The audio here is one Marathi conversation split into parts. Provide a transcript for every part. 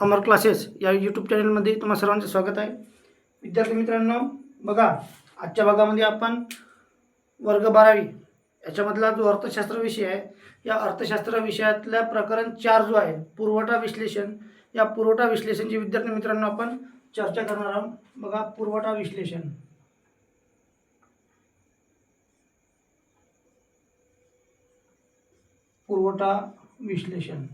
अमर क्लासेस या यूट्यूब चॅनलमध्ये तुम्हाला सर्वांचं स्वागत आहे. विद्यार्थी मित्रांनो बघा आजच्या भागामध्ये आपण वर्ग बारावी याच्यामधला जो अर्थशास्त्र विषय आहे या अर्थशास्त्र विषयातल्या प्रकरण चार जो आहे पुरवठा विश्लेषण या पुरवठा विश्लेषणची विद्यार्थी मित्रांनो आपण चर्चा करणार आहोत. बघा पुरवठा विश्लेषण. पुरवठा विश्लेषण.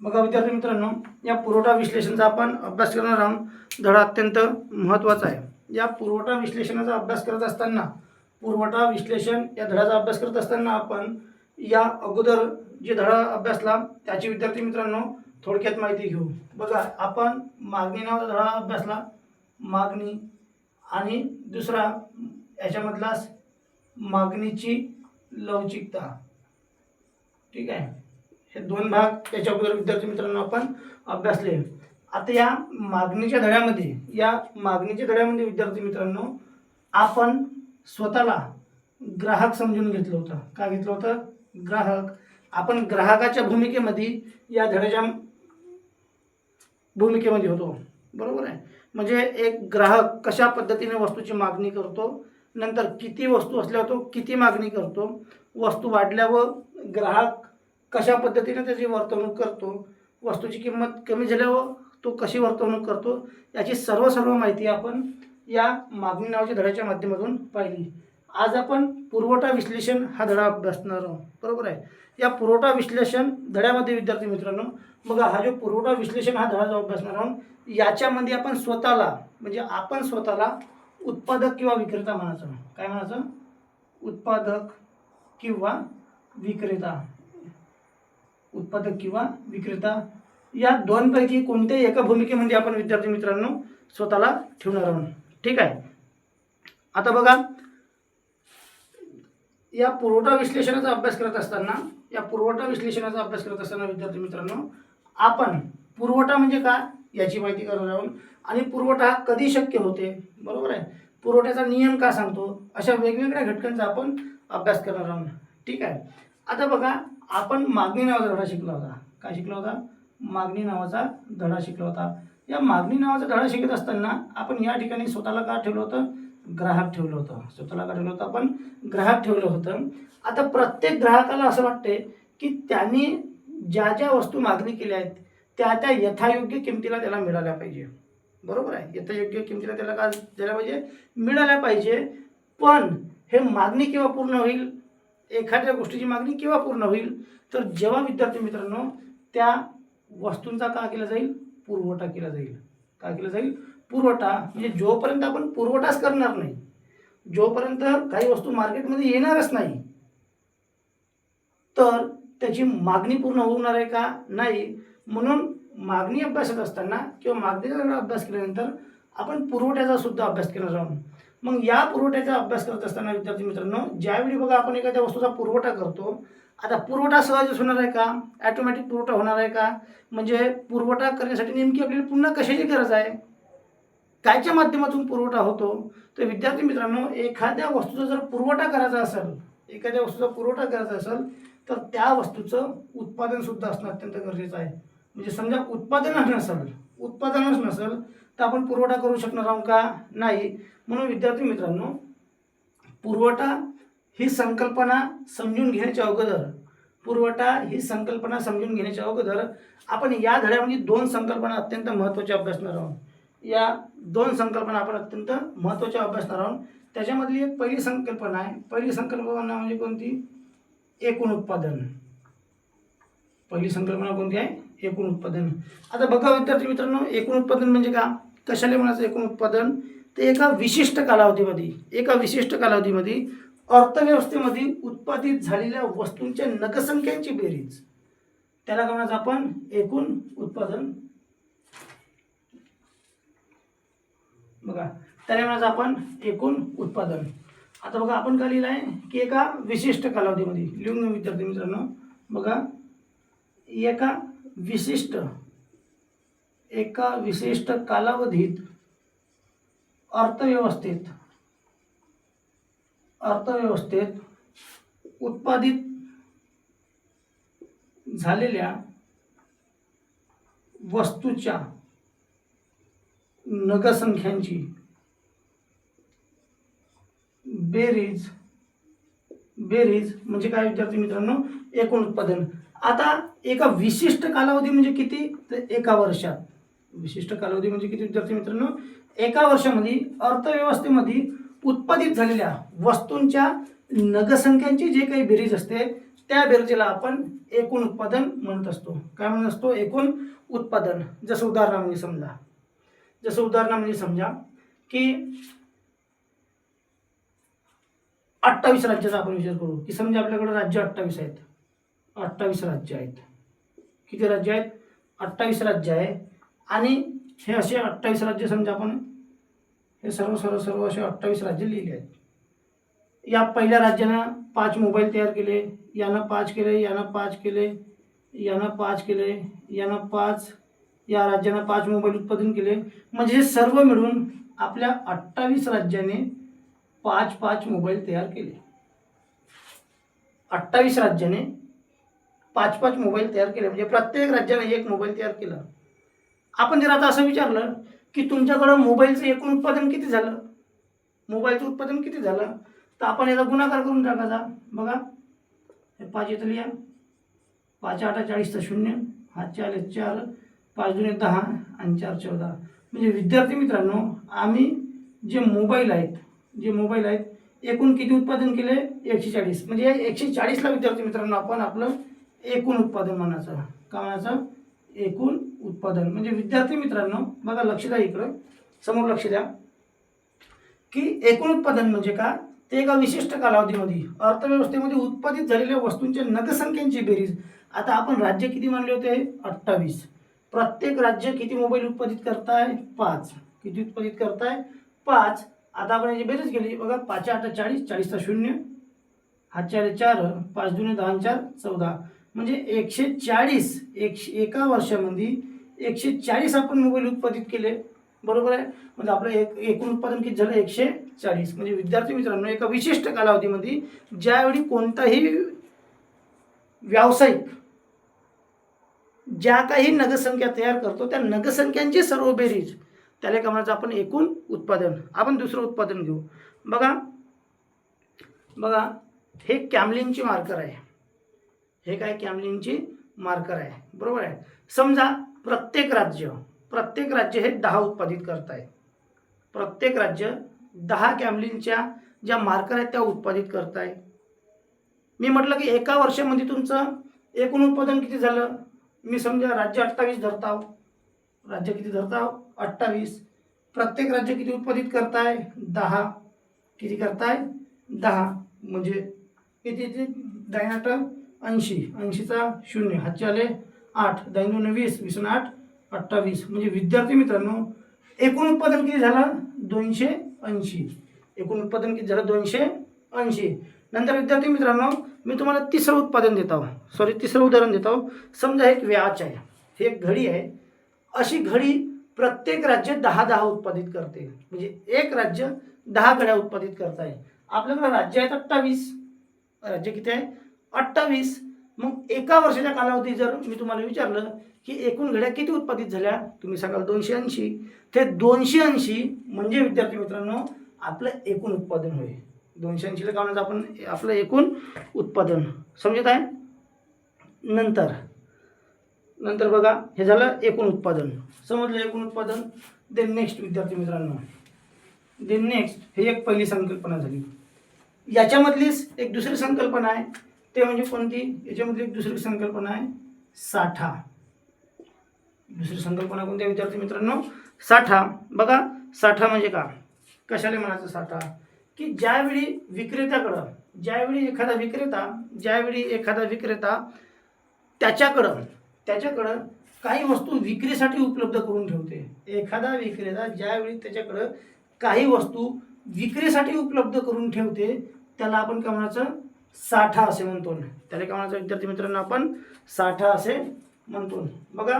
बघा विद्यार्थी मित्रांनो या पुरवठा विश्लेषणाचा आपण अभ्यास करणार आहोत. धडा अत्यंत महत्त्वाचा आहे. या पुरवठा विश्लेषणाचा अभ्यास करत असताना पुरवठा विश्लेषण या धड्याचा अभ्यास करत असताना आपण या अगोदर जे धडा अभ्यासला त्याची विद्यार्थी मित्रांनो थोडक्यात माहिती घेऊ. बघा आपण मागणी नावाचा धडा अभ्यासला मागणी आणि दुसरा याच्यामधलाच मागणीची लवचिकता. ठीक आहे? हे दोन भाग त्याच्या अगोदर विद्यार्थी मित्रांनो आपण अभ्यासले आता या मागणीच्या धड्यामध्ये या मागणीच्या धड्यामध्ये विद्यार्थी मित्रांनो आपण स्वतःला ग्राहक समजून घेतलं होतं. का घेतलं होतं? ग्राहक. आपण ग्राहकाच्या भूमिकेमध्ये या धड्याच्या भूमिकेमध्ये होतो. बरोबर आहे? म्हणजे एक ग्राहक कशा पद्धतीने वस्तूची मागणी करतो नंतर किती वस्तू असल्यावर तो किती मागणी करतो वस्तू वाढल्यावर ग्राहक कशा पद्धतीने त्याची वर्तवणूक करतो वस्तूची किंमत कमी झाल्यावर तो कशी वर्तवणूक करतो याची सर्व सर्व माहिती आपण या मागणी नावाच्या धड्याच्या माध्यमातून पाहिली. आज आपण पुरवठा विश्लेषण हा धडा अभ्यासणार आहोत. बरोबर आहे? या पुरवठा विश्लेषण धड्यामध्ये विद्यार्थी मित्रांनो बघा हा जो पुरवठा विश्लेषण हा धडा जो अभ्यासणार आहोत याच्यामध्ये आपण स्वतःला म्हणजे आपण स्वतःला उत्पादक किंवा विक्रेता म्हणायचं. काय म्हणायचं? उत्पादक किंवा विक्रेता. उत्पादक किंवा विक्रेता. या दोनपैकी कोणत्याही एका भूमिकेमध्ये आपण विद्यार्थी मित्रांनो स्वतःला ठेवणार आहोत. ठीक आहे? आता बघा या पुरवठा विश्लेषणाचा अभ्यास करत असताना या पुरवठा विश्लेषणाचा अभ्यास करत असताना विद्यार्थी मित्रांनो आपण पुरवठा म्हणजे काय याची माहिती करणार आहोत. आणि पुरवठा हा कधी शक्य होते? बरोबर आहे? पुरवठ्याचा नियम का सांगतो? अशा वेगवेगळ्या घटकांचा आपण अभ्यास करणार आहोत. ठीक आहे? आता बघा आपण मागणी नावाचा धडा शिकला होता. काय शिकला होता? मागणी नावाचा धडा शिकला होता. या मागणी नावाचा धडा शिकत असताना आपण या ठिकाणी स्वतःला का ठेवलं होतं? ग्राहक ठेवलं होतं. स्वतःला का ठेवलं होतं? आपण ग्राहक ठेवलं होतं. आता प्रत्येक ग्राहकाला असं वाटते की त्यांनी ज्या ज्या वस्तू मागणी केल्या आहेत त्या त्या यथायोग्य किमतीला त्याला मिळाल्या पाहिजे. बरोबर आहे? यथायोग्य किमतीला त्याला काय द्यायला पाहिजे? मिळाल्या पाहिजे. पण हे मागणी केव्हा पूर्ण होईल? एखाद्या गोष्टीची मागणी केव्हा पूर्ण होईल? तर जेव्हा विद्यार्थी मित्रांनो त्या वस्तूंचा का केला जाईल? पुरवठा केला जाईल. का केला जाईल? पुरवठा. म्हणजे जोपर्यंत आपण पुरवठाच करणार नाही जोपर्यंत काही वस्तू मार्केटमध्ये येणारच नाही तर त्याची मागणी पूर्ण होणार आहे का नाही? म्हणून मागणी अभ्यासत असताना किंवा मागणीचा अभ्यास केल्यानंतर आपण पुरवठ्याचा सुद्धा अभ्यास केला जाऊन मग या पुरवठ्याचा अभ्यास करत असताना विद्यार्थी मित्रांनो ज्यावेळी बघा आपण एखाद्या वस्तूचा पुरवठा करतो आता पुरवठा सहजच होणार आहे का? ॲटोमॅटिक पुरवठा होणार आहे का? म्हणजे पुरवठा करण्यासाठी नेमकी आपल्याला पुन्हा कशाची गरज आहे? कायच्या माध्यमातून पुरवठा होतो? तर विद्यार्थी मित्रांनो एखाद्या वस्तूचा जर पुरवठा करायचा असेल एखाद्या वस्तूचा पुरवठा करायचा असेल तर त्या वस्तूचं उत्पादनसुद्धा असणं अत्यंत गरजेचं आहे. म्हणजे समजा उत्पादनच नसेल उत्पादनच नसेल तर आपण पुरवठा करू शकणार आहोत का? नाही. म्हणून विद्यार्थी मित्रांनो पुरवठा ही संकल्पना समजून घेण्याच्या अगोदर पुरवठा ही संकल्पना समजून घेण्याच्या अगोदर आपण या धड्यामध्ये दोन संकल्पना अत्यंत महत्त्वाच्या अभ्यासणार आहोत. या दोन संकल्पना आपण अत्यंत महत्त्वाच्या अभ्यासणार आहोत. त्याच्यामधली एक पहिली संकल्पना आहे. पहिली संकल्पना म्हणजे कोणती? एकूण उत्पादन. पहिली संकल्पना कोणती आहे? एकूण उत्पादन. आता बघा विद्यार्थी मित्रांनो एकूण उत्पादन म्हणजे का? कशाला म्हणायचं एकूण उत्पादन? ते एका विशिष्ट कालावधीमध्ये एका विशिष्ट कालावधीमध्ये अर्थव्यवस्थेमध्ये उत्पादित झालेल्या वस्तूंच्या नगसंख्यांची बेरीज. त्याला काय म्हणायचं आपण? एकूण उत्पादन. बघा त्याला म्हणायचं आपण? एकूण उत्पादन. आता बघा आपण काय लिहिलं आहे की एका विशिष्ट कालावधीमध्ये लिहून विद्यार्थी मित्रांनो. बघा एका विशिष्ट एका विशिष्ट कालावधीत अर्थव्यवस्थेत अर्थव्यवस्थेत उत्पादित झालेल्या वस्तूच्या नगसंख्यांची बेरीज बेरीज म्हणजे काय विद्यार्थी मित्रांनो? एकूण उत्पादन. आता एका विशिष्ट कालावधी म्हणजे किती? तर एका वर्षात. विशिष्ट कालावधी म्हणजे किती विद्यार्थी मित्रांनो? एका वर्षामध्ये अर्थव्यवस्थेमध्ये उत्पादित झालेल्या वस्तूंच्या नगसंख्यांची जे काही बेरीज असते त्या बेरजेला आपण एकूण उत्पादन म्हणत असतो. काय म्हणत असतो? एकूण उत्पादन. जसं उदाहरणामध्ये समजा. जसं उदाहरणामध्ये समजा की अठ्ठावीस राज्याचा आपण विचार करू. की समजा आपल्याकडे राज्य अठ्ठावीस आहेत. अठ्ठावीस राज्य आहेत. किती राज्य आहेत? अठ्ठावीस राज्य आहे. आणि हे असे अठ्ठावीस राज्य समजा आपण हे सर्व सर्व सर्व असे अठ्ठावीस राज्य लिहिले आहेत. या पहिल्या राज्यानं पाच मोबाईल तयार केले. यानं पाच केले यानं पाच केले यानं पाच केले यानं पाच या राज्यानं पाच मोबाईल उत्पादन केले. म्हणजे हे सर्व मिळून आपल्या अठ्ठावीस राज्याने पाच पाच मोबाईल तयार केले. अठ्ठावीस राज्याने पाच पाच मोबाईल तयार केले. म्हणजे प्रत्येक राज्याने एक मोबाईल तयार केला. आपण जर आता असं विचारलं की तुमच्याकडं मोबाईलचं एकूण उत्पादन किती झालं? मोबाईलचं उत्पादन किती झालं? तर आपण याचा गुणाकार करून टाकायचा. बघा. हे पाच येतं लिहा. पाच आठ तर शून्य. हा आले चार. पाच दोन दहा. आणि चार चौदा. म्हणजे विद्यार्थी मित्रांनो आम्ही जे मोबाईल आहेत जे मोबाईल आहेत एकूण किती उत्पादन केले? एकशे चाळीस. म्हणजे एकशे चाळीसला विद्यार्थी मित्रांनो आपण आपलं एकूण उत्पादन म्हणायचं. का म्हणायचं? एकूण उत्पादन. म्हणजे विद्यार्थी मित्रांनो बघा लक्ष द्या इकडं. समोर लक्ष द्या. की एकूण उत्पादन म्हणजे का? ते एका विशिष्ट कालावधीमध्ये अर्थव्यवस्थेमध्ये उत्पादित झालेल्या वस्तूंच्या नगसंख्यांची बेरीज. आता आपण राज्य किती मानले होते? अठ्ठावीस. प्रत्येक राज्य किती मोबाईल उत्पादित करताय? पाच. किती उत्पादित करताय? पाच. आता आपण याची बेरीज केली. बघा पाच आठ चाळीस चाळीसचा शून्य. हातच्या आले चार पाच दोन दहा चार चौदा. म्हणजे एकशे चाळीस एकशे एका वर्षामध्ये एकशे चाळीस आपण मोबाईल उत्पादित केले. बरोबर आहे? म्हणजे आपलं एक एकूण उत्पादन किती झालं? एकशे चाळीस म्हणजे विद्यार्थी मित्रांनो एका विशिष्ट कालावधीमध्ये ज्यावेळी कोणताही व्यावसायिक ज्या काही नगसंख्या तयार करतो त्या नगसंख्यांची सर्व बेरीज त्याला काय म्हणायचं? आपण एकूण उत्पादन आपण दुसरं उत्पादन घेऊ. बघा बघा हे कॅमलिनचे मार्कर आहे. हे काय कॅमलिनची मार्कर आहे. बरोबर आहे? समजा प्रत्येक राज्य प्रत्येक राज्य हे दहा उत्पादित करत आहे प्रत्येक राज्य दहा कॅमलिनच्या ज्या मार्कर आहेत त्या उत्पादित करत आहे मी म्हटलं की एका वर्षामध्ये तुमचं एकूण उत्पादन किती झालं? मी समजा राज्य अठ्ठावीस धरताव. राज्य किती धरताव? अठ्ठावीस. प्रत्येक राज्य किती उत्पादित करताय? दहा. किती करताय? दहा. म्हणजे किती ते दाईन ऐंशी ऐंशीचा शून्य. हातचे आले आठ दाईन दोन वीस वीस आठ अठ्ठावीस. म्हणजे विद्यार्थी मित्रांनो एकूण उत्पादन किती झालं? दोनशे ऐंशी. एकूण उत्पादन किती झालं? दोनशे ऐंशी. नंतर विद्यार्थी मित्रांनो मी तुम्हाला तिसरं उत्पादन देत आहो. सॉरी तिसरं उदाहरण देत आहो. समजा एक व्याच आहे. हे एक घडी आहे. अशी घडी प्रत्येक राज्य दहा दहा उत्पादित करते. म्हणजे एक राज्य दहा घड्या उत्पादित करत आहे. आपल्याकडे राज्य आहेत अठ्ठावीस. राज्य किती आहे? अठ्ठावीस. मग एका वर्षाच्या कालावधी जर मी तुम्हाला विचारलं की एकूण घड्या किती उत्पादित झाल्या? तुम्ही सांगाल दोनशे ऐंशी. ते दोनशे ऐंशी म्हणजे विद्यार्थी मित्रांनो आपलं एकूण उत्पादन होय दोनशे ऐंशीला काय म्हणायचं? आपण आपलं एकूण उत्पादन. समजत आहे? नंतर. नंतर बघा हे झालं एकूण उत्पादन. समजलं एकूण उत्पादन? देन नेक्स्ट विद्यार्थी मित्रांनो. देन नेक्स्ट हे एक पहिली संकल्पना झाली. याच्यामधलीच एक दुसरी संकल्पना आहे. ते म्हणजे कोणती? याच्यामधली एक दुसरी संकल्पना आहे साठा. दुसरी संकल्पना कोणती विद्यार्थी मित्रांनो? साठा. बघा साठा म्हणजे का? कशाला म्हणायचं साठा? की ज्यावेळी विक्रेत्याकडं ज्यावेळी एखादा विक्रेता ज्यावेळी एखादा विक्रेता त्याच्याकडं त्याच्याकडं काही वस्तू विक्रीसाठी उपलब्ध करून ठेवते. एखादा विक्रेता ज्यावेळी त्याच्याकडं काही वस्तू विक्रीसाठी उपलब्ध करून ठेवते त्याला आपण काय म्हणायचं? साठा असे म्हणतो त्याला काय म्हणायचं विद्यार्थी मित्रांनो आपण साठा असे म्हणतो बघा.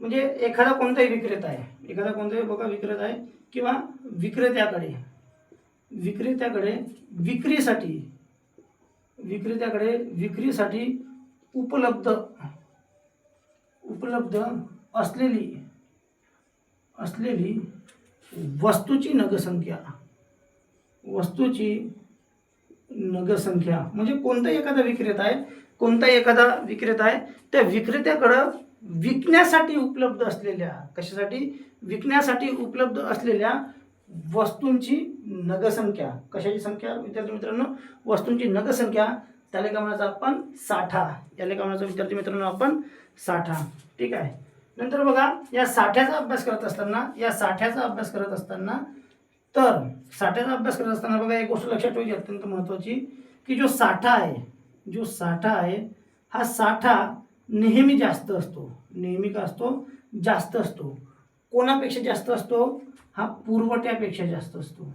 म्हणजे एखादा कोणताही विक्रेता आहे. एखादा कोणताही बघा विक्रेता आहे किंवा विक्रेत्याकडे. विक्रेत्याकडे विक्रीसाठी विक्रेत्याकडे विक्रीसाठी उपलब्ध उपलब्ध उपलब्ध असलेली असलेली वस्तूची नगसंख्या वस्तूची नगसंख्या म्हणजे कोणताही एखादा विक्रेता आहे कोणताही एखादा विक्रेता आहे त्या विक्रेत्याकडं विकण्यासाठी उपलब्ध असलेल्या कशासाठी? विकण्यासाठी उपलब्ध असलेल्या वस्तूंची नगसंख्या कशाची संख्या? विद्यार्थी मित्रांनो वस्तूंची नगसंख्या त्याला काय म्हणायचं आपण? साठा. याला काय म्हणायचं? विद्यार्थी मित्रांनो आपण साठा. ठीक आहे? नंतर बघा या साठ्याचा अभ्यास करत असताना या साठ्याचा अभ्यास करत असताना तर साठ्याचा अभ्यास करत असताना बघा एक गोष्ट लक्षात ठेवायची अत्यंत महत्त्वाची की जो साठा आहे जो साठा आहे हा साठा नेहमी जास्त असतो नेहमी का असतो? जास्त असतो. कोणापेक्षा जास्त असतो? हा पुरवठ्यापेक्षा जास्त असतो.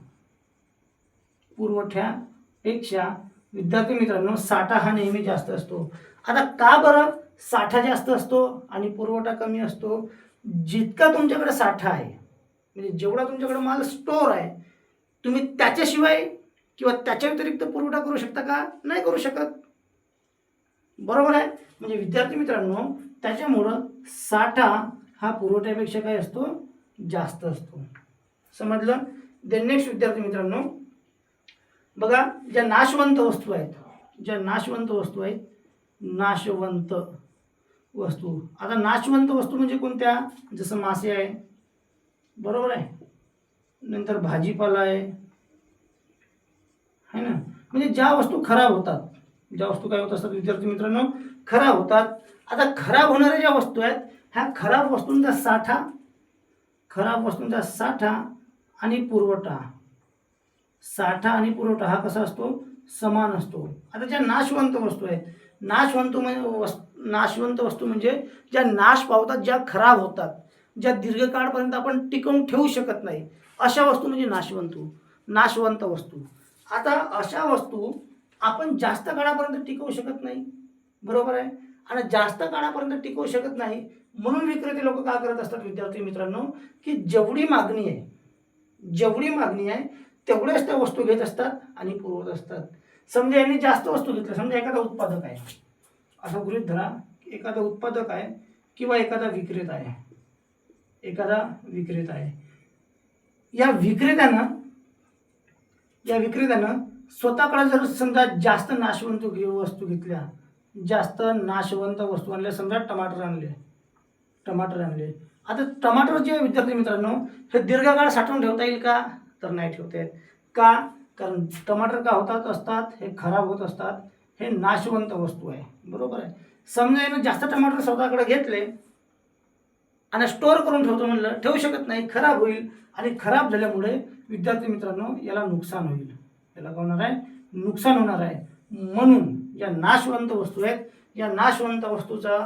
पुरवठ्यापेक्षा विद्यार्थी मित्रांनो साठा हा नेहमी जास्त असतो. आता का बरं साठा जास्त असतो आणि पुरवठा कमी असतो? जितका तुमच्याकडे साठा आहे म्हणजे जेवढा तुमच्याकडे माल स्टोअर आहे तुम्ही त्याच्याशिवाय किंवा त्याच्या व्यतिरिक्त पुरवठा करू शकता का? नाही करू शकत. बरोबर आहे? म्हणजे विद्यार्थी मित्रांनो त्याच्यामुळं साठा हा पुरवठ्यापेक्षा काय असतो? जास्त असतो. समजलं? देन नेक्स्ट विद्यार्थी मित्रांनो बघा ज्या नाशवंत वस्तू आहेत ज्या नाशवंत वस्तू आहेत नाशवंत वस्तू. आता नाशवंत वस्तू म्हणजे कोणत्या? जसं मासे आहे बरोबर आहे. नंतर भाजीपाला आहे. है ना? म्हणजे ज्या वस्तू खराब होतात ज्या वस्तू काय होत असतात विद्यार्थी मित्रांनो खराब होतात. आता खराब होणाऱ्या ज्या वस्तू आहेत ह्या खराब वस्तूंचा साठा खराब वस्तूंचा साठा आणि पुरवठा. साठा आणि पुरवठा हा कसा असतो? समान असतो. आता ज्या नाशवंत वस्तू आहेत नाशवंत म्हणजे वस् नाशवंत वस्तू म्हणजे ज्या नाश पावतात ज्या खराब होतात. ज्या दीर्घकाळपर्यंत आपण टिकवून ठेवू शकत नाही अशा वस्तू म्हणजे नाशवंतू नाशवंत वस्तू. आता अशा वस्तू आपण जास्त काळापर्यंत टिकवू शकत नाही बरोबर आहे? आणि जास्त काळापर्यंत टिकवू शकत नाही म्हणून विक्रेते लोक काय करत असतात विद्यार्थी मित्रांनो? की जेवढी मागणी आहे जेवढी मागणी आहे तेवढ्याच त्या वस्तू घेत असतात आणि पुरवत असतात. समजा यांनी जास्त वस्तू घेतल्या समजा एखादा उत्पादक आहे. असं गृहित धरा एखादा उत्पादक आहे किंवा एखादा विक्रेता आहे. एखादा विक्रेता आहे. या विक्रेत्यानं या विक्रेत्यानं स्वतःकडे जर समजा जास्त नाशवंत वस्तू घेतल्या जास्त नाशवंत वस्तू आणल्या समजा टमाटर आणले टमाटर आणले. आता टमाटर जे विद्यार्थी मित्रांनो हे दीर्घकाळ साठवून ठेवता येईल का? तर नाही ठेवता येत. का? कारण टमाटर का होतात असतात हे खराब होत असतात हे नाशवंत वस्तू आहे. बरोबर आहे. समजा यानं जास्त टमाटर स्वतःकडे घेतले आणि स्टोअर करून ठेवतो म्हणलं ठेवू शकत नाही खराब होईल. आणि खराब झाल्यामुळे विद्यार्थी मित्रांनो याला नुकसान होईल. याला काय होणार आहे? नुकसान होणार आहे. म्हणून या नाशवंत वस्तू आहेत. या नाशवंत वस्तूचा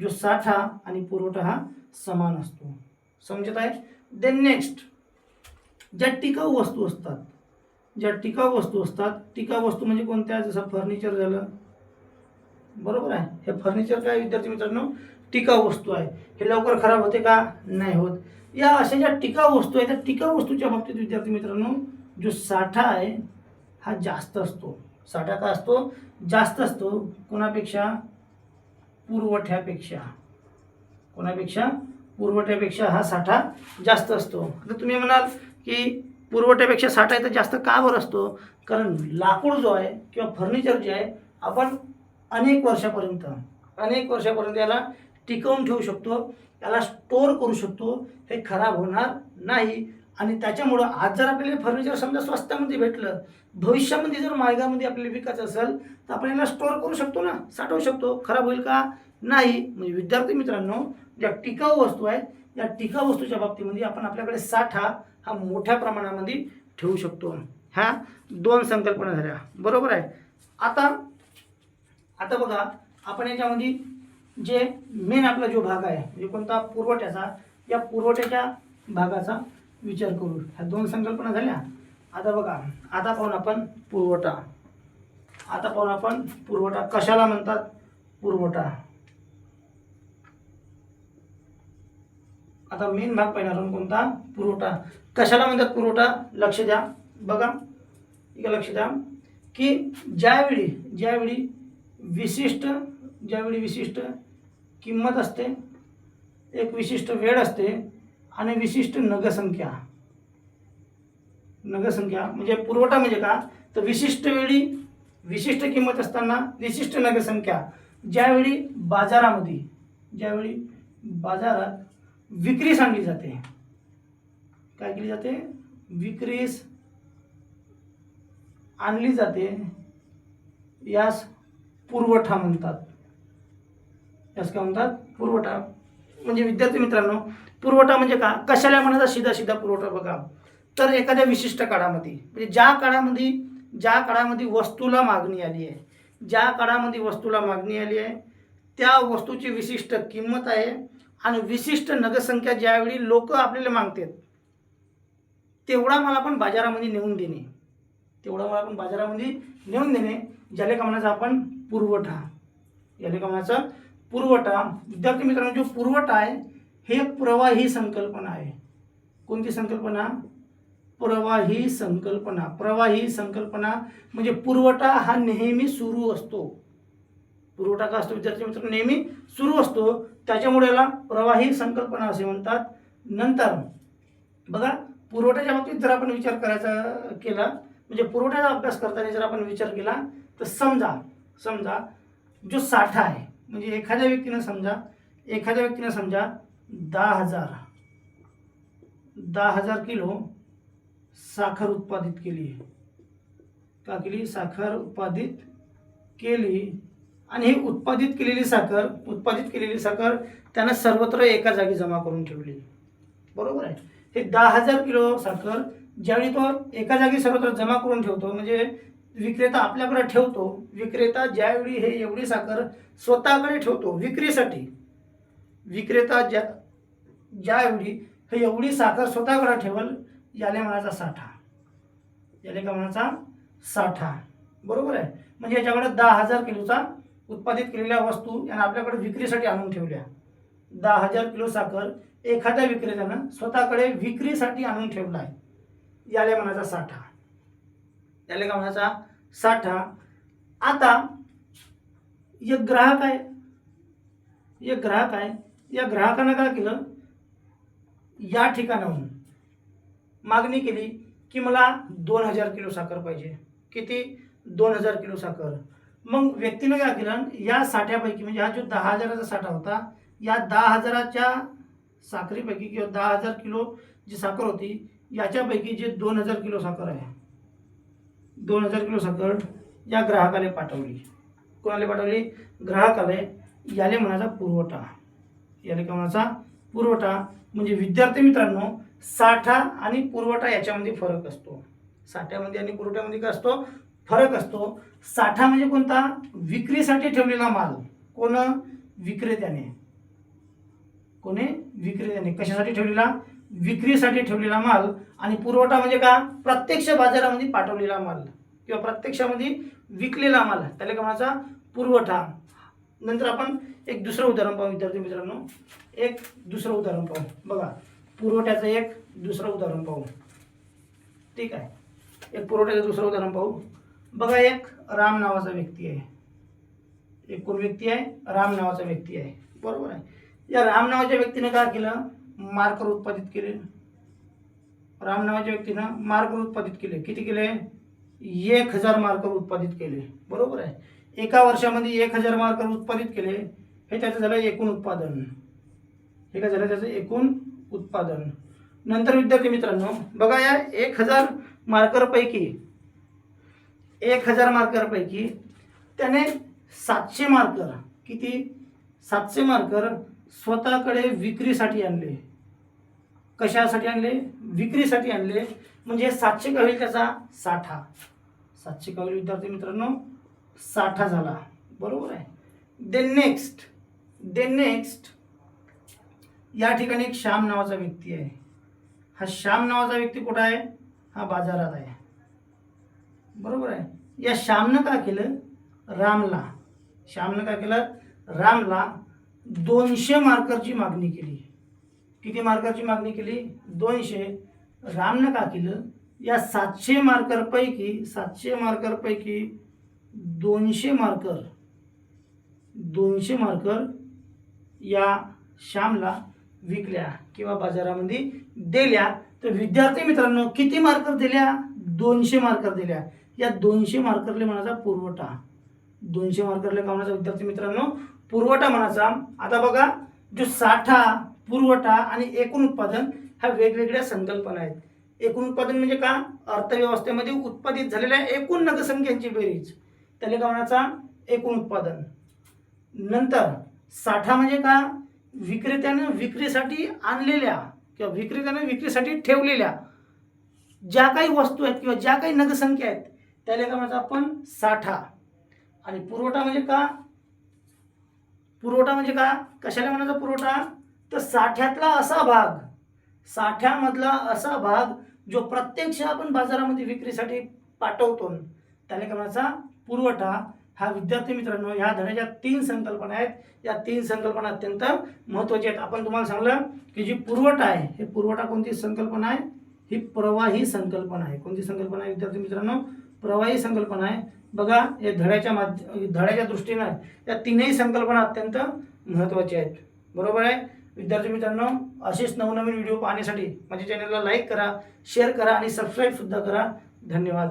जो साठा आणि पुरवठा हा समान असतो. समजत आहे? देन नेक्स्ट ज्या टिकाऊ वस्तू असतात ज्या टिकाऊ वस्तू असतात टिकाऊ वस्तू म्हणजे कोणत्या? जसं फर्निचर झालं. बरोबर आहे? हे फर्निचर काय विद्यार्थी मित्रांनो? टिकाऊ वस्तू आहे. हे लवकर खराब होते का? नाही होत. या अशा ज्या टिकाऊ वस्तू आहेत त्या टिकाऊ वस्तूच्या बाबतीत विद्यार्थी मित्रांनो जो साठा आहे हा जास्त असतो. साठा का असतो? जास्त असतो कोणापेक्षा? पुरवठ्यापेक्षा. कोणापेक्षा? पुरवठ्यापेक्षा हा साठा जास्त असतो. आता तुम्ही म्हणाल की पुरवठ्यापेक्षा साठा इथं जास्त का बरं असतो? कारण लाकूड जो आहे किंवा फर्निचर जे आहे आपण अनेक वर्षापर्यंत अनेक वर्षापर्यंत याला टिकवून ठेवू शकतो याला स्टोअर करू शकतो हे खराब होणार नाही. आणि त्याच्यामुळं आज जर आपल्याला फर्निचर समजा स्वस्तामध्ये भेटलं भविष्यामध्ये जर मार्गामध्ये आपल्याला विकायचं असेल तर आपण याला स्टोअर करू शकतो ना साठवू शकतो. खराब होईल का? नाही. म्हणजे विद्यार्थी मित्रांनो ज्या टिकाऊ वस्तू आहेत या टिकाऊ वस्तूच्या बाबतीमध्ये आपण आपल्याकडे साठा हा मोठ्या प्रमाणामध्ये ठेवू शकतो. ह्या दोन संकल्पना झाल्या. बरोबर आहे? आता आता बघा आपण याच्यामध्ये जे मेन आपला जो भाग आहे म्हणजे कोणता पुरवठ्याचा या पुरवठ्याच्या भागाचा विचार करू. ह्या दोन संकल्पना झाल्या. आता बघा आता पाहून आपण पुरवठा. आता पाहून आपण पुरवठा कशाला म्हणतात? पुरवठा. आता मेन भाग पाहिणार आपण कोणता? पुरवठा. कशाला म्हणतात पुरवठा? लक्ष द्या. बघा. इकडे लक्ष द्या. की ज्यावेळी ज्यावेळी विशिष्ट ज्यावेळी विशिष्ट किंमत असते एक विशिष्ट वेळ असते आणि विशिष्ट नगसंख्या. नगसंख्या म्हणजे पुरवठा म्हणजे का? तर विशिष्ट वेळी विशिष्ट किंमत असताना विशिष्ट नगसंख्या. ज्यावेळी बाजारामध्ये ज्यावेळी बाजारात विक्रीस आणली जाते. काय केली जाते? विक्रीस आणली जाते. यास पुरवठा म्हणतात. यास काय म्हणतात पुरवठा. म्हणजे विद्यार्थी मित्रांनो पुरवठा म्हणजे का? कशाला म्हणायचा? सीधा सीधा पुरवठा बघा. तर एखाद्या विशिष्ट काळामध्ये म्हणजे ज्या काळामध्ये ज्या काळामध्ये वस्तूला मागणी आली आहे ज्या काळामध्ये वस्तूला मागणी आली आहे त्या वस्तूची विशिष्ट किंमत आहे आणि विशिष्ट नगसंख्या ज्यावेळी लोक आपल्याला मागतात तेवढा मला आपण बाजारामध्ये नेऊन देणे. तेवढा मला आपण बाजारामध्ये नेऊन देणे ज्याला का म्हणायचं आपण? पुरवठा. याला का म्हणायचं? पुरवठा विद्यार्थी मित्रांनो जो पुरवठा आहे हे एक प्रवाही संकल्पना आहे. कोणती संकल्पना? प्रवाही संकल्पना. प्रवाही संकल्पना म्हणजे पुरवठा हा नेहमी सुरू असतो. पुरवठा का असतो? विद्यार्थी मित्र नेहमी सुरू असतो. त्याच्यामुळे याला प्रवाही संकल्पना असे म्हणतात. नंतर बघा पुरवठ्याच्या बाबतीत जर आपण विचार करायचा केला म्हणजे पुरवठ्याचा अभ्यास करताना जर आपण विचार केला तर समजा समजा जो साठा आहे म्हणजे एखाद्या व्यक्तीनं समजा एखाद्या व्यक्तीनं समजा दहा हजार दहा हजार किलो साखर उत्पादित केली का केली? साखर उत्पादित केली. आणि ही उत्पादित केलेली साखर उत्पादित केलेली साखर त्यानं सर्वत्र एका जागी जमा करून ठेवली बरोबर आहे? हे दहा हजार किलो साखर ज्यावेळी तो एका जागी सर्वत्र जमा करून ठेवतो म्हणजे विक्रेता आपल्याकडे ठेवतो. विक्रेता ज्यावेळी हे एवढी साखर स्वतःकडे ठेवतो विक्रीसाठी विक्रेता ज्या ज्यावेळी हे एवढी साखर स्वतःकडे ठेवल याले म्हणायचा साठा. याले का म्हणायचा साठा. बरोबर आहे? म्हणजे याच्याकडे दहा हजार किलोचा उत्पादित केलेल्या वस्तू यानं आपल्याकडे विक्रीसाठी आणून ठेवल्या. दहा हजार किलो साखर एखाद्या विक्रेत्यानं स्वतःकडे विक्रीसाठी आणून ठेवला आहे याला म्हणायचा साठा. त्याला काय म्हणायचा साठा. आता एक ग्राहक आहे. एक ग्राहक आहे. या ग्राहकानं काय केलं? या ठिकाणाहून मागणी केली की मला दोन हजार किलो साखर पाहिजे. किती? दोन हजार किलो साखर. मग व्यक्तीनं काय केलं? या साठ्यापैकी म्हणजे हा जो दहा हजाराचा साठा होता या दहा हजाराच्या साखरीपैकी किंवा दहा हजार किलो जी साखर होती याच्यापैकी जे दोन हजार किलो साखर आहे दोन हजार किलो साखर या ग्राहकाला पाठवली. कोणाला पाठवली? ग्राहकाला याले म्हणायचा पुरवठा. याले का म्हणायचा? पुरवठा. म्हणजे विद्यार्थी मित्रांनो साठा आणि पुरवठा याच्यामध्ये फरक असतो. साठ्यामध्ये आणि पुरवठ्यामध्ये काय असतो? फरक असतो. साठा म्हणजे कोणता? विक्रीसाठी ठेवलेला माल. कोण? विक्रेत्याने. कोणी? विक्रेत्याने. कशासाठी ठेवलेला? विक्रीसाठी ठेवलेला माल आणि पुरवठा म्हणजे का? प्रत्यक्ष बाजारामध्ये पाठवलेला माल किंवा प्रत्यक्षामध्ये विकलेला माल त्याला का म्हणायचा? पुरवठा. नंतर आपण एक दुसरं उदाहरण पाहू विद्यार्थी मित्रांनो. एक दुसरं उदाहरण पाहू. बघा पुरवठ्याचं एक दुसरं उदाहरण पाहू. ठीक आहे. एक पुरवठ्याचं दुसरं उदाहरण पाहू. बघा एक राम नावाचा व्यक्ती आहे. एक कोण व्यक्ती आहे? राम नावाचा व्यक्ती आहे. बरोबर आहे. या राम नावाच्या व्यक्तीने काय केलं? मार्कर उत्पादित केले. राम नावाच्या व्यक्तीनं मार्कर उत्पादित केले. किती केले? एक हजार मार्कर उत्पादित केले. बरोबर आहे. एका वर्षामध्ये एक हजार मार्कर उत्पादित केले. हे त्याचं झालं एकूण उत्पादन. हे काय झालं? त्याचं एकूण उत्पादन. नंतर विद्यार्थी मित्रांनो बघा या एक हजार मार्करपैकी एक हजार मार्करपैकी त्याने सातशे मार्कर किती? सातशे मार्कर स्वतःकडे विक्रीसाठी आणले. कशासाठी आणले? विक्रीसाठी आणले. म्हणजे सातशे का होईल त्याचा साठा. सातशे का होईल विद्यार्थी मित्रांनो साठा झाला. बरोबर आहे. देन नेक्स्ट देन नेक्स्ट या ठिकाणी एक श्याम नावाचा व्यक्ती आहे. हा श्याम नावाचा व्यक्ती कुठं आहे? हा बाजारात आहे. बरोबर आहे. या श्यामनं का केलं? रामला. श्यामनं का केलं? रामला दोनशे मार्करची मागणी केली. किती मार्करची मागणी केली? दोनशे. रामनं का केलं? या सातशे मार्करपैकी सातशे मार्करपैकी दोनशे मार्कर दोनशे मार्कर या श्यामला विकल्या किंवा बाजारामध्ये दिल्या. तर विद्यार्थी मित्रांनो किती मार्कर दिल्या? दोनशे मार्कर दिल्या. या दोनशे मार्करले म्हणायचा पुरवठा. दोनशे मार्करले का म्हणायचा? विद्यार्थी मित्रांनो पुरवठा म्हणायचा. आता बघा जो साठा पुरवठा आणि एकूण उत्पादन ह्या वेगवेगळ्या संकल्पना आहेत. एकूण उत्पादन म्हणजे का? अर्थव्यवस्थेमध्ये उत्पादित झालेल्या एकूण नगरसंख्यांची बेरीज. त्याला का एकूण उत्पादन. नंतर साठा म्हणजे का? विक्रेत्यानं विक्रीसाठी आणलेल्या किंवा विक्रेत्यानं विक्रीसाठी ठेवलेल्या ज्या काही वस्तू आहेत किंवा ज्या काही नगसंख्या आहेत त्या काय आपण साठा. आणि पुरवठा म्हणजे का? पुरवठा म्हणजे का? कशाला म्हणायचा पुरवठा? तर साठ्यातला असा भाग साठ्यामधला असा भाग जो प्रत्यक्ष आपण बाजारामध्ये विक्रीसाठी पाठवतो त्याला म्हणायचा? पुरवठा. हा विद्यार्थी मित्रांनो ह्या धड्याच्या तीन संकल्पना आहेत. या तीन संकल्पना अत्यंत महत्त्वाच्या आहेत. आपण तुम्हाला सांगलं की जी पुरवठा आहे हे पुरवठा कोणती संकल्पना आहे? ही प्रवाही संकल्पना आहे. कोणती संकल्पना आहे विद्यार्थी मित्रांनो? प्रवाही संकल्पना आहे. बघा हे धड्याच्या माध्य धड्याच्या दृष्टीनं या तीनही संकल्पना अत्यंत महत्त्वाच्या आहेत. बरोबर आहे? विद्यार्थी मित्रांनो असेच नवनवीन व्हिडिओ पाहण्यासाठी माझ्या चॅनलला लाईक करा शेअर करा आणि सबस्क्राईबसुद्धा करा. धन्यवाद.